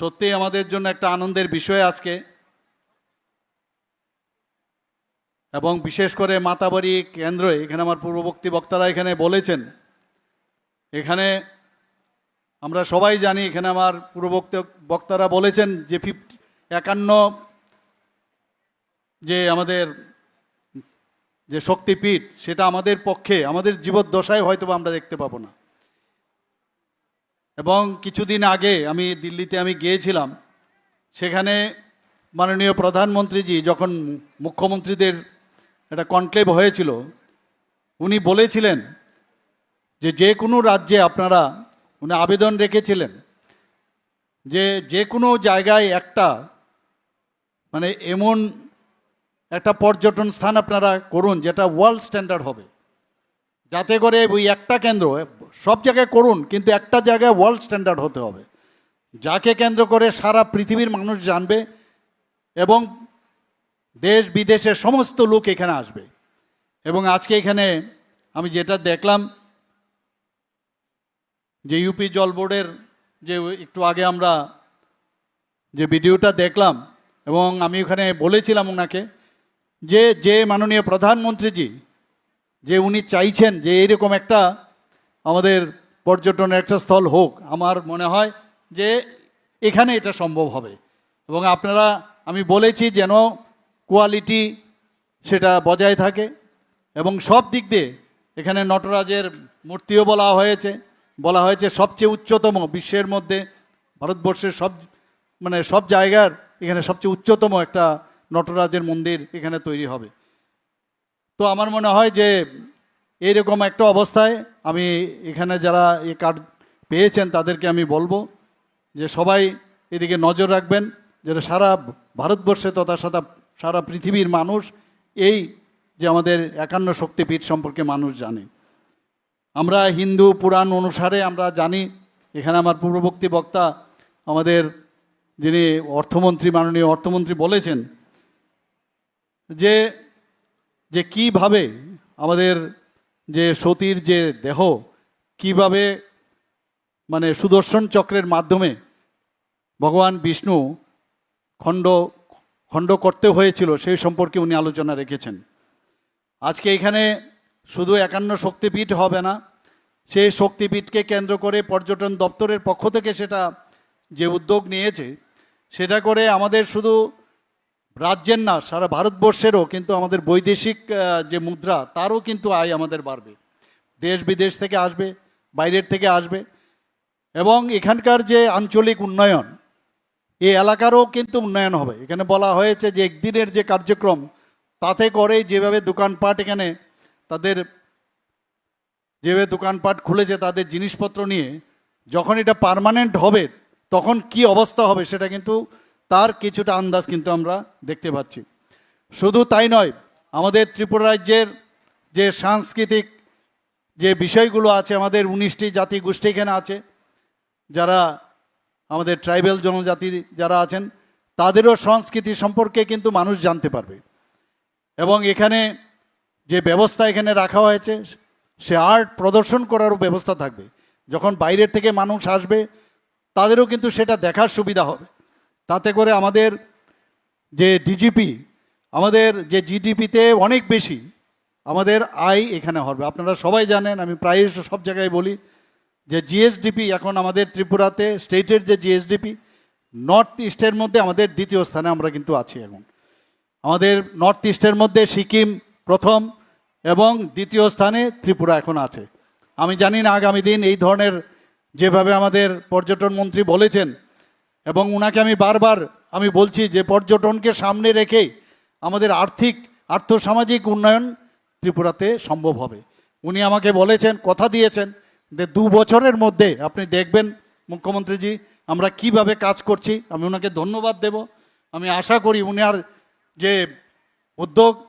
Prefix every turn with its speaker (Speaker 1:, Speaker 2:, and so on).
Speaker 1: সত্যি আমাদের জন্য একটা আনন্দের বিষয় আজকে। এবং বিশেষ করে মাতাবাড়ি কেন্দ্র, এখানে আমার পূর্ববর্তী বক্তারা এখানে বলেছেন, এখানে আমরা সবাই জানি, এখানে আমার পূর্ববক্ত বক্তারা বলেছেন যে ফিফটি, একান্ন যে আমাদের যে শক্তিপীঠ, সেটা আমাদের পক্ষে, আমাদের জীবদ্দশায় হয়তো আমরা দেখতে পাবো না। এবং কিছুদিন আগে আমি দিল্লিতে আমি গিয়েছিলাম, সেখানে মাননীয় প্রধানমন্ত্রীজি যখন মুখ্যমন্ত্রীদের একটা কনক্লেভ হয়েছিল, উনি বলেছিলেন যে যে কোনো রাজ্যে আপনারা উনি আবেদন রেখেছিলেন যে যে কোনো জায়গায় একটা মানে এমন একটা পর্যটন স্থান আপনারা করুন যেটা ওয়ার্ল্ড স্ট্যান্ডার্ড হবে। যাতে করে ওই একটা কেন্দ্র সব জায়গায় করুন, কিন্তু একটা জায়গায় ওয়ার্ল্ড স্ট্যান্ডার্ড হতে হবে। যাকে কেন্দ্র করে সারা পৃথিবীর মানুষ জানবে এবং দেশ বিদেশের সমস্ত লোক এখানে আসবে। এবং আজকে এখানে আমি যেটা দেখলাম, যে ইউপি জল বোর্ডের যে একটু আগে আমরা যে ভিডিওটা দেখলাম, এবং আমি ওখানে বলেছিলাম ওনাকে যে যে মাননীয় প্রধানমন্ত্রীজি, যে উনি চাইছেন যে এইরকম একটা আমাদের পর্যটনের একটা স্থল হোক, আমার মনে হয় যে এখানে এটা সম্ভব হবে। এবং আপনারা, আমি বলেছি যেন কোয়ালিটি সেটা বজায় থাকে এবং সব দিক দিয়ে এখানে নটরাজের মূর্তিও বলা হয়েছে। বলা হয়েছে সবচেয়ে উচ্চতম বিশ্বের মধ্যে, ভারতবর্ষের সব মানে সব জায়গার এখানে সবচেয়ে উচ্চতম একটা নটরাজের মন্দির এখানে তৈরি হবে। তো আমার মনে হয় যে এইরকম একটা অবস্থায় আমি এখানে যারা এই কার্ড পেয়েছেন তাদেরকে আমি বলব যে সবাই এদিকে নজর রাখবেন যেটা সারা ভারতবর্ষে তথা সারা সারা পৃথিবীর মানুষ এই যে আমাদের একান্ন শক্তিপীঠ সম্পর্কে মানুষ জানে। আমরা হিন্দু পুরাণ অনুসারে আমরা জানি, এখানে আমার পূর্ববর্তী বক্তা আমাদের যিনি অর্থমন্ত্রী, মাননীয় অর্থমন্ত্রী বলেছেন যে যে কীভাবে আমাদের যে সতীর যে দেহ, কীভাবে মানে সুদর্শন চক্রের মাধ্যমে ভগবান বিষ্ণু খণ্ড খণ্ড করতে হয়েছিল, সেই সম্পর্কে উনি আলোচনা রেখেছেন। আজকে এখানে শুধু একান্ন শক্তিপীঠ হবে না, সেই শক্তিপীঠকে কেন্দ্র করে পর্যটন দপ্তরের পক্ষ থেকে সেটা যে উদ্যোগ নিয়েছে, সেটা করে আমাদের শুধু রাজ্যের না, সারা ভারতবর্ষেরও কিন্তু আমাদের বৈদেশিক যে মুদ্রা, তারও কিন্তু আয় আমাদের বাড়বে। দেশ বিদেশ থেকে আসবে, বাইরের থেকে আসবে। এবং এখানকার যে আঞ্চলিক উন্নয়ন এই এলাকারও কিন্তু উন্নয়ন হবে। এখানে বলা হয়েছে যে একদিনের যে কার্যক্রম, তাতে করে যেভাবে দোকানপাট এখানে তাদের, যেভাবে দোকানপাট খুলেছে তাদের জিনিসপত্র নিয়ে, যখন এটা পার্মানেন্ট হবে, তখন কি অবস্থা হবে সেটা কিন্তু তার কিছুটা আন্দাজ কিন্তু আমরা দেখতে পাচ্ছি। শুধু তাই নয়, আমাদের ত্রিপুরা রাজ্যের যে সাংস্কৃতিক যে বিষয়গুলো আছে, আমাদের উনিশটি জাতি গোষ্ঠী এখানে আছে, যারা আমাদের ট্রাইবেল জনজাতি যারা আছেন, তাদেরও সংস্কৃতি সম্পর্কে কিন্তু মানুষ জানতে পারবে। এবং এখানে যে ব্যবস্থা এখানে রাখা হয়েছে, সে আর্ট প্রদর্শন করারও ব্যবস্থা থাকবে। যখন বাইরের থেকে মানুষ আসবে, তাদেরও কিন্তু সেটা দেখার সুবিধা হবে। তাতে করে আমাদের যে ডিজিপি আমাদের যে জিডিপিতে অনেক বেশি আমাদের আয় এখানে হবে। আপনারা সবাই জানেন, আমি প্রায় সব জায়গায় বলি যে জিএসডিপি এখন আমাদের ত্রিপুরাতে, স্টেটের যে জিএসডিপি নর্থ ইস্টের মধ্যে আমাদের দ্বিতীয় স্থানে আমরা কিন্তু আছি এখন। আমাদের নর্থ ইস্টের মধ্যে সিকিম প্রথম এবং দ্বিতীয় স্থানে ত্রিপুরা এখন আছে। আমি জানি না আগামী দিন এই ধরনের যেভাবে আমাদের পর্যটন মন্ত্রী বলেছেন এবং উনাকে আমি বারবার আমি বলছি যে পর্যটনকে সামনে রেখে আমাদের আর্থিক, আর্থসামাজিক উন্নয়ন ত্রিপুরাতে সম্ভব হবে। উনি আমাকে বলেছেন, কথা দিয়েছেন যে দু বছরের মধ্যে আপনি দেখবেন মুখ্যমন্ত্রীজি আমরা কীভাবে কাজ করছি। আমি ওনাকে ধন্যবাদ দেব। আমি আশা করি উনি আর যে উদ্যোগ